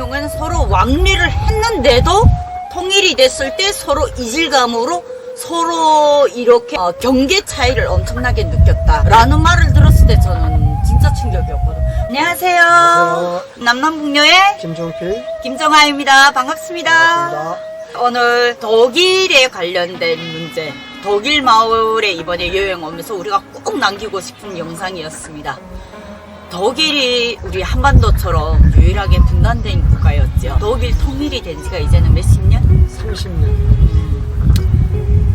경우에는 서로 왕래를 했는데도 통일이 됐을 때 서로 이질감으로 서로 이렇게 어, 경계 차이를 엄청나게 느꼈다라는 말을 들었을 때 저는 진짜 충격이었거든요. 안녕하세요. 안녕하세요. 남남북녀의 김종필 김정아입니다. 반갑습니다. 반갑습니다. 오늘 독일에 관련된 문제, 독일 마을에 이번에 여행 오면서 우리가 꼭 남기고 싶은 영상이었습니다. 독일이 우리 한반도처럼 유일하게 분단된 국가였죠. 독일 통일이 된 지가 이제는 몇십 년? 30년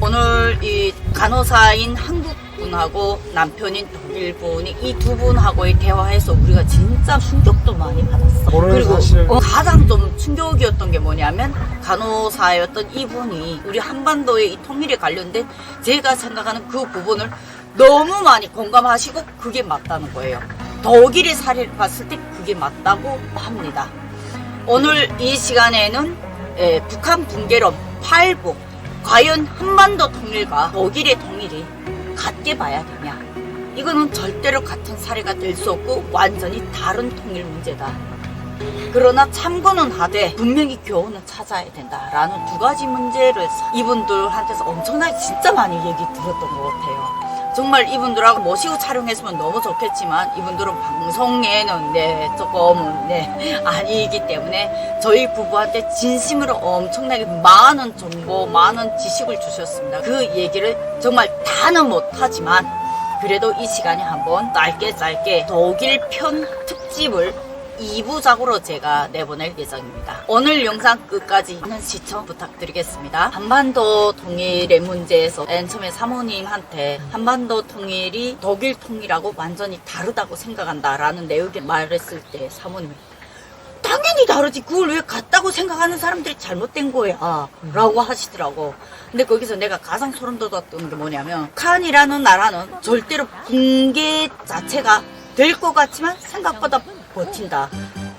오늘 이 간호사인 한국 분하고 남편인 독일 분이 이 두 분하고의 대화에서 우리가 진짜 충격도 많이 받았어. 그리고 사실을. 어, 가장 좀 충격이었던 게 뭐냐면 간호사였던 이분이 우리 한반도의 이 통일에 관련된 제가 생각하는 그 부분을 너무 많이 공감하시고 그게 맞다는 거예요. 독일의 사례를 봤을 때 그게 맞다고 합니다. 오늘 이 시간에는 예, 북한 붕괴론 8부 과연 한반도 통일과 독일의 통일이 같게 봐야 되냐? 이거는 절대로 같은 사례가 될 수 없고 완전히 다른 통일 문제다. 그러나 참고는 하되 분명히 교훈은 찾아야 된다라는 두 가지 문제를 이분들한테서 엄청나게 진짜 많이 얘기 들었던 것 같아요 정말 이분들하고 모시고 촬영했으면 너무 좋겠지만 이분들은 방송에는 네 조금은 네 아니기 때문에 저희 부부한테 진심으로 엄청나게 많은 정보 많은 지식을 주셨습니다. 그 얘기를 정말 다는 못하지만 그래도 이 시간에 한번 짧게 짧게 독일 편 특집을 2부작으로 제가 내보낼 예정입니다. 오늘 영상 끝까지 많은 시청 부탁드리겠습니다. 한반도 통일의 문제에서 맨 처음에 사모님한테 한반도 통일이 독일 통일하고 완전히 다르다고 생각한다라는 내용을 말했을 때 사모님이 당연히 다르지. 그걸 왜 같다고 생각하는 사람들이 잘못된 거야. 라고 하시더라고. 근데 거기서 내가 가장 소름 돋았던 게 뭐냐면, 칸이라는 나라는 절대로 붕괴 자체가 될 것 같지만 생각보다 버틴다.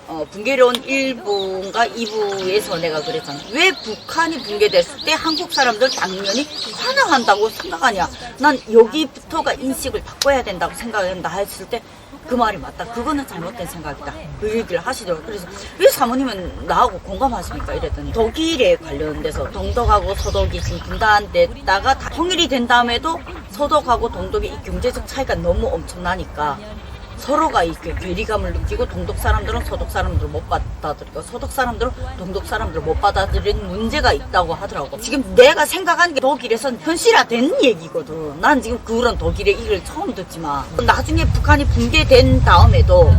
어, 붕괴론 1부인가 2부에서 내가 그랬잖아. 왜 북한이 붕괴됐을 때 한국 사람들 당연히 환영한다고 생각하냐. 난 여기부터가 인식을 바꿔야 된다고 생각한다 했을 때 그 말이 맞다. 그거는 잘못된 생각이다. 그 얘기를 하시더라고요. 그래서 왜 사모님은 나하고 공감하십니까? 이랬더니 독일에 관련돼서 동독하고 서독이 지금 분단됐다가 다 통일이 된 다음에도 서독하고 동독의 이 경제적 차이가 너무 엄청나니까 서로가 이렇게 괴리감을 느끼고 동독 사람들은 서독 사람들을 못 받아들이고 서독 사람들은 동독 사람들을 못 받아들이는 문제가 있다고 하더라고. 지금 내가 생각하는 게 독일에선 현실화된 얘기거든. 난 지금 그런 독일의 일을 처음 듣지만 나중에 북한이 붕괴된 다음에도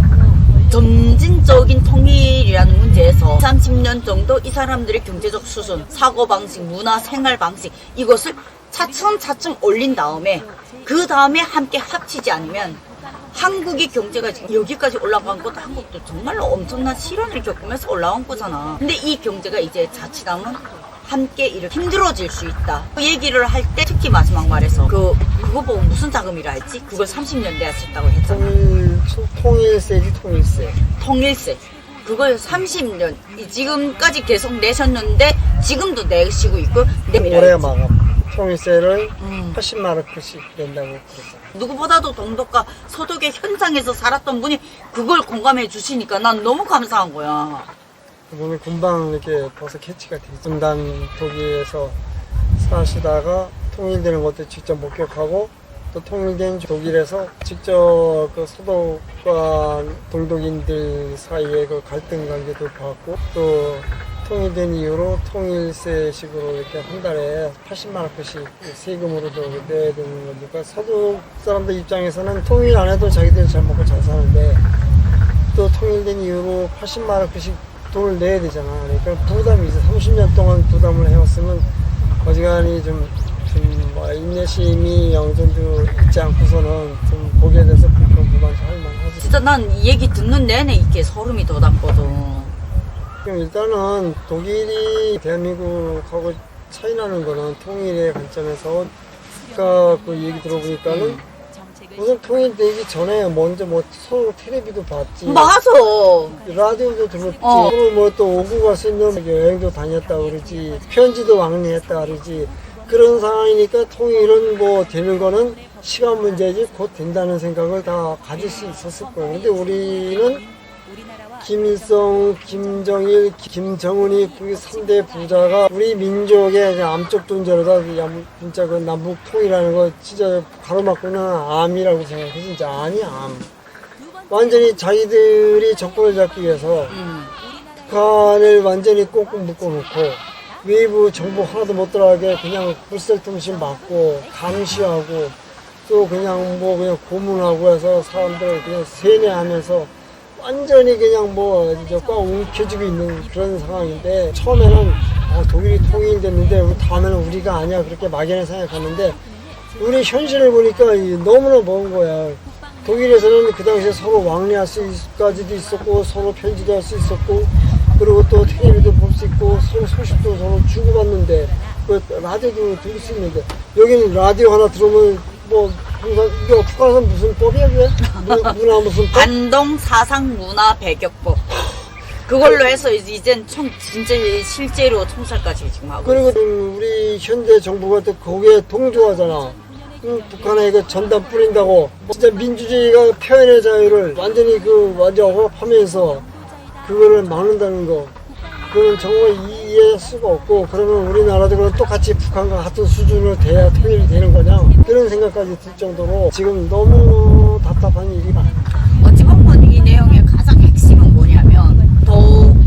점진적인 통일이라는 문제에서 30년 정도 이 사람들의 경제적 수준, 사고방식, 문화, 생활방식 이것을 차츰차츰 올린 다음에 그 다음에 함께 합치지 않으면 한국의 경제가 지금 여기까지 올라간 것도 한국도 정말로 엄청난 시련을 겪으면서 올라온 거잖아. 근데 이 경제가 이제 자칫하면 함께 이렇게 힘들어질 수 있다. 그 얘기를 할 때 특히 마지막 말에서 그 그거 보고 무슨 자금이라 했지? 그걸 30년 내야 썼다고 했잖아. 통일, 통일세지 통일세 통일세. 그걸 30년 이 지금까지 계속 내셨는데 지금도 내시고 있고 올해. 마감 통일세를 음. 80마르크씩 낸다고 그랬잖아 누구보다도 동독과 소독의 현장에서 살았던 분이 그걸 공감해 주시니까 난 너무 감사한 거야. 그분이 금방 이렇게 벌써 캐치가 되지 분단 독일에서 사시다가 통일되는 것도 직접 목격하고 또 통일된 독일에서 직접 그 소독과 동독인들 사이의 그 갈등 관계도 봤고 또 통일된 이후로 통일세식으로 이렇게 한 달에 80만 원씩 세금으로도 내야 되는 거니까 서독 사람들 입장에서는 통일 안 해도 자기들 잘 먹고 잘 사는데 또 통일된 이후로 80만 원씩 돈을 내야 되잖아. 그러니까 부담이 있어. 30년 동안 부담을 해왔으면 어지간히 좀, 좀 뭐, 인내심이 정도 있지 않고서는 좀 거기에 대해서 불평 불만 할 만하지. 진짜 난이 얘기 듣는 내내 이렇게 소름이 돋았거든. 그럼 일단은 독일이 대한민국하고 차이 나는 거는 통일의 관점에서 아까 그 얘기 들어보니까는 우선 통일되기 전에 먼저 뭐 서로 텔레비도 봤지. 맞아. 라디오도 들었지. 어. 그리고 뭐또 오고 갈 수 있는 여행도 다녔다 그러지. 편지도 왕래했다 그러지. 그런 상황이니까 통일은 뭐 되는 거는 시간 문제지 곧 된다는 생각을 다 가질 수 있었을 거예요. 근데 우리는 김일성, 김정일, 김정은이 그 3대 부자가 우리 민족의 암적 존재로다. 야, 진짜 그 남북 통일하는 거 진짜 가로막고는 암이라고 생각해. 진짜 암이 암. 완전히 자기들이 정권을 잡기 위해서 음. 북한을 완전히 꽁꽁 묶어놓고 외부 정보 하나도 못 들어가게 그냥 불셀통신 막고 감시하고 또 그냥 뭐 그냥 고문하고 해서 사람들 그냥 세뇌하면서 완전히 그냥 뭐 이제 꽉 움켜쥐고 있는 그런 상황인데 처음에는 어, 독일이 통일됐는데 다음에는 우리가 아니야 그렇게 막연히 생각하는데 우리 현실을 보니까 이 너무나 먼 거야. 독일에서는 그 당시에 서로 왕래할 수까지도 있었고 서로 편지도 할 수 있었고 그리고 또 텔레비도 볼 수 있고 서로 소식도 서로 주고받는데 그 라디오도 들을 수 있는데 여기는 라디오 하나 들으면 뭐 항상 이게 북한에서 무슨 법이야 그게? 문- 문화 무슨 법? 안동 사상 문화 배격법. 그걸로 해서 이제 이젠 총 진짜 실제로 총살까지 지금 하고. 그리고 우리 현재 정부가 또 거기에 동조하잖아. 음, 북한에 그 전단 뿌린다고 진짜 민주주의가 표현의 자유를 완전히 그 완전 억압하면서 그거를 막는다는 거. 그거는 정말 이해할 수가 없고 그러면 우리나라도 그럼 똑같이 북한과 같은 수준으로 돼야 통일이 되는 거냐 그런 생각까지 들 정도로 지금 너무 답답한 일이 많아. 어찌 보면 이 내용의 가장 핵심은 뭐냐면 더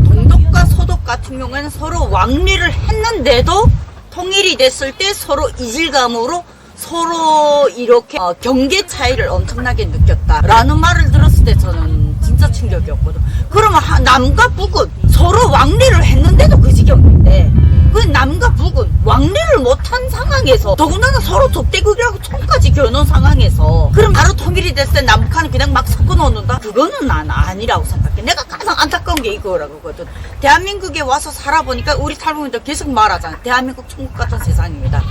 동독과 서독 같은 경우에는 서로 왕래를 했는데도 통일이 됐을 때 서로 이질감으로 서로 이렇게 어, 경계 차이를 엄청나게 느꼈다라는 말을 들었을 때 저는 진짜 충격이었거든. 그러면 하- 남과 북은 서로 왕래를 했는데도 그 지경인데 그 남과 북은 왕래를 못한 상황에서 더군다나 서로 적대국이라고 총까지 겨눈 상황에서 그럼 바로 통일이 됐을 때 남북한을 그냥 막 섞어 놓는다? 그거는 난 아니라고 생각해. 내가 가장 안타까운 게 이거라거든. 대한민국에 와서 살아보니까 우리 탈북민들 계속 말하잖아. 대한민국 천국 같은 세상입니다.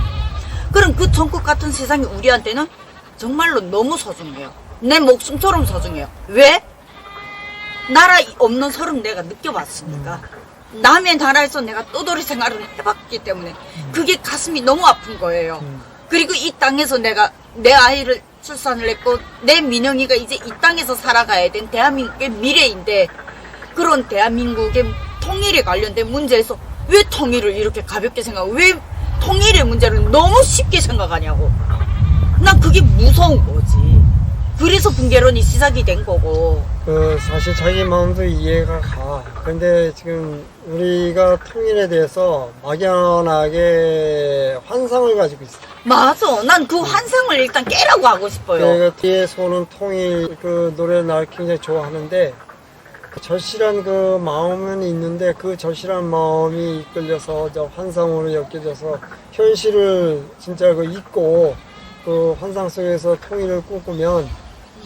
그럼 그 천국 같은 세상이 우리한테는 정말로 너무 소중해요. 내 목숨처럼 소중해요. 왜? 나라 없는 서름 내가 느껴봤으니까. 남의 나라에서 내가 떠돌이 생활을 해봤기 때문에 그게 가슴이 너무 아픈 거예요. 그리고 이 땅에서 내가 내 아이를 출산을 했고 내 민영이가 이제 이 땅에서 살아가야 된 대한민국의 미래인데 그런 대한민국의 통일에 관련된 문제에서 왜 통일을 이렇게 가볍게 생각하고 왜 통일의 문제를 너무 쉽게 생각하냐고. 난 그게 무서운 거지. 그래서 붕괴론이 시작이 된 거고. 그 사실 자기 마음도 이해가 가. 근데 지금 우리가 통일에 대해서 막연하게 환상을 가지고 있어. 맞아. 난 그 환상을 일단 깨라고 하고 싶어요. 내가 뒤에서 오는 통일 그 노래 날 굉장히 좋아하는데 그 절실한 그 마음은 있는데 그 절실한 마음이 이끌려서 저 환상으로 엮여져서 현실을 진짜 그 잊고 그 환상 속에서 통일을 꿈꾸면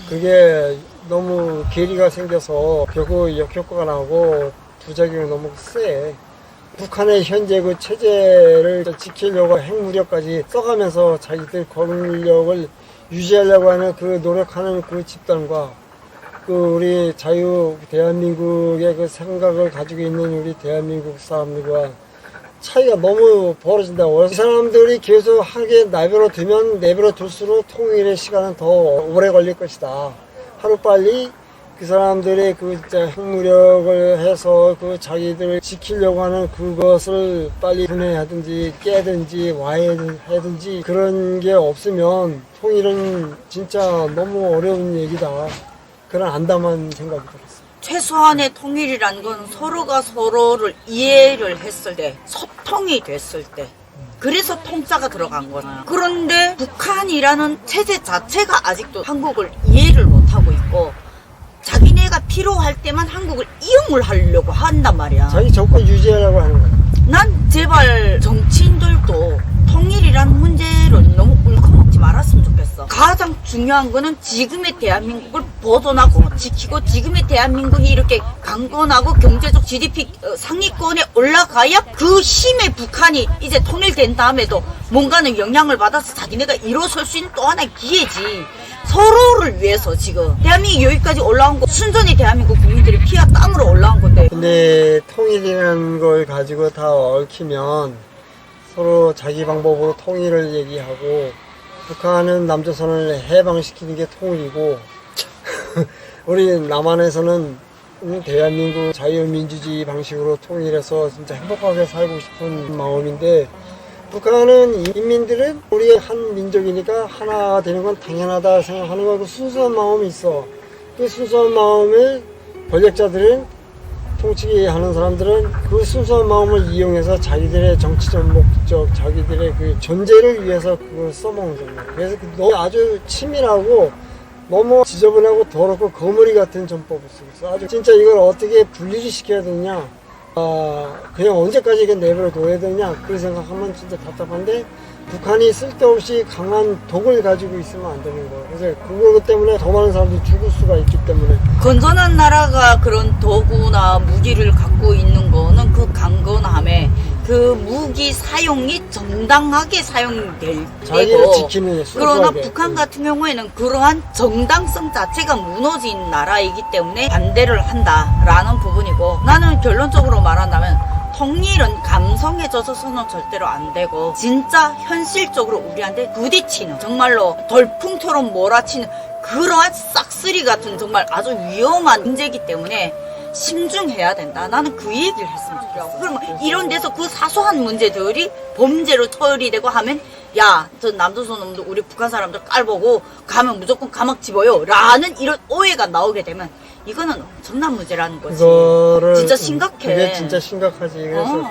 그게 너무 괴리가 생겨서 결국 역효과가 나고 부작용이 너무 세. 북한의 현재 그 체제를 지키려고 핵무력까지 써가면서 자기들 권력을 유지하려고 하는 그 노력하는 그 집단과 그 우리 자유 대한민국의 그 생각을 가지고 있는 우리 대한민국 사람들과 차이가 너무 벌어진다고. 이 사람들이 계속 하게 내버려 두면 내버려 둘수록 통일의 시간은 더 오래 걸릴 것이다. 하루빨리 그 사람들의 그 핵무력을 해서 그 자기들을 지키려고 하는 그것을 빨리 분해하든지 깨든지 와해하든지 그런 게 없으면 통일은 진짜 너무 어려운 얘기다. 그런 안담한 생각이 들었어요. 최소한의 통일이라는 건 서로가 서로를 이해를 했을 때, 소통이 됐을 때, 그래서 통짜가 들어간 거잖아요. 그런데 북한이라는 체제 자체가 아직도 한국을 이해 를 못하고 있고, 자기네가 필요할 때만 한국을 이용을 하려고 한단 말이야. 자기 정권 유지하려고 하는 거야. 난 제발 정치인들도 통일이라는 문제를 너무 울컥먹지 말았으면 좋겠어. 가장 중요한 거는 지금의 대한민국을 보존하고 지키고 지금의 대한민국이 이렇게 강건하고 경제적 GDP 어, 상위권에 올라가야 그 힘의 북한이 이제 통일된 다음에도 뭔가는 영향을 받아서 자기네가 일어설 수 있는 또 하나의 기회지. 서로를 위해서 지금 대한민국이 여기까지 올라온 거 순전히 대한민국 국민들이 피와 땀으로 올라온 건데. 근데 통일이라는 걸 가지고 다 얽히면 서로 자기 방법으로 통일을 얘기하고 북한은 남조선을 해방시키는 게 통일이고 우리 남한에서는 음, 대한민국 자유민주주의 방식으로 통일해서 진짜 행복하게 살고 싶은 마음인데 북한은 인민들은 우리 한 민족이니까 하나 되는 건 당연하다 생각하는 거고 순수한 마음이 있어. 그 순수한 마음을 권력자들은 통치하는 사람들은 그 순수한 마음을 이용해서 자기들의 정치적 목적, 자기들의 그 존재를 위해서 그걸 써먹는 거예요. 그래서 그 너무 아주 치밀하고 너무 지저분하고 더럽고 거머리 같은 전법을 쓰고 있어. 아주 진짜 이걸 어떻게 분리를 시켜야 되냐. 아, 그냥 언제까지 이게 내버려 둬야 되냐. 그런 생각하면 진짜 답답한데 북한이 쓸데없이 강한 독을 가지고 있으면 안 되는 거예요. 그래서 그거 때문에 더 많은 사람들이 죽을 수가 있기 때문에 건전한 나라가 그런 도구나 무기를 갖고 있는 거는 그 강건함에 그 무기 사용이 정당하게 사용될 자기를 때고 지키는 그러나 순수하게. 북한 같은 경우에는 그러한 정당성 자체가 무너진 나라이기 때문에 반대를 한다라는 부분이고 나는 결론적으로 말한다면 통일은 감성에 젖어서는 절대로 안 되고 진짜 현실적으로 우리한테 부딪히는 정말로 돌풍처럼 몰아치는 그러한 싹쓸이 같은 정말 아주 위험한 문제이기 때문에 심중해야 된다. 나는 그 얘기를 했으면 좋겠어. 그러면 이런 데서 그 사소한 문제들이 범죄로 처리되고 하면 야, 저 남조선 놈들 우리 북한 사람들 깔보고 가면 무조건 감옥 집어요. 라는 이런 오해가 나오게 되면 이거는 엄청난 문제라는 거지. 진짜 심각해. 그게 진짜 심각하지. 그래서 어.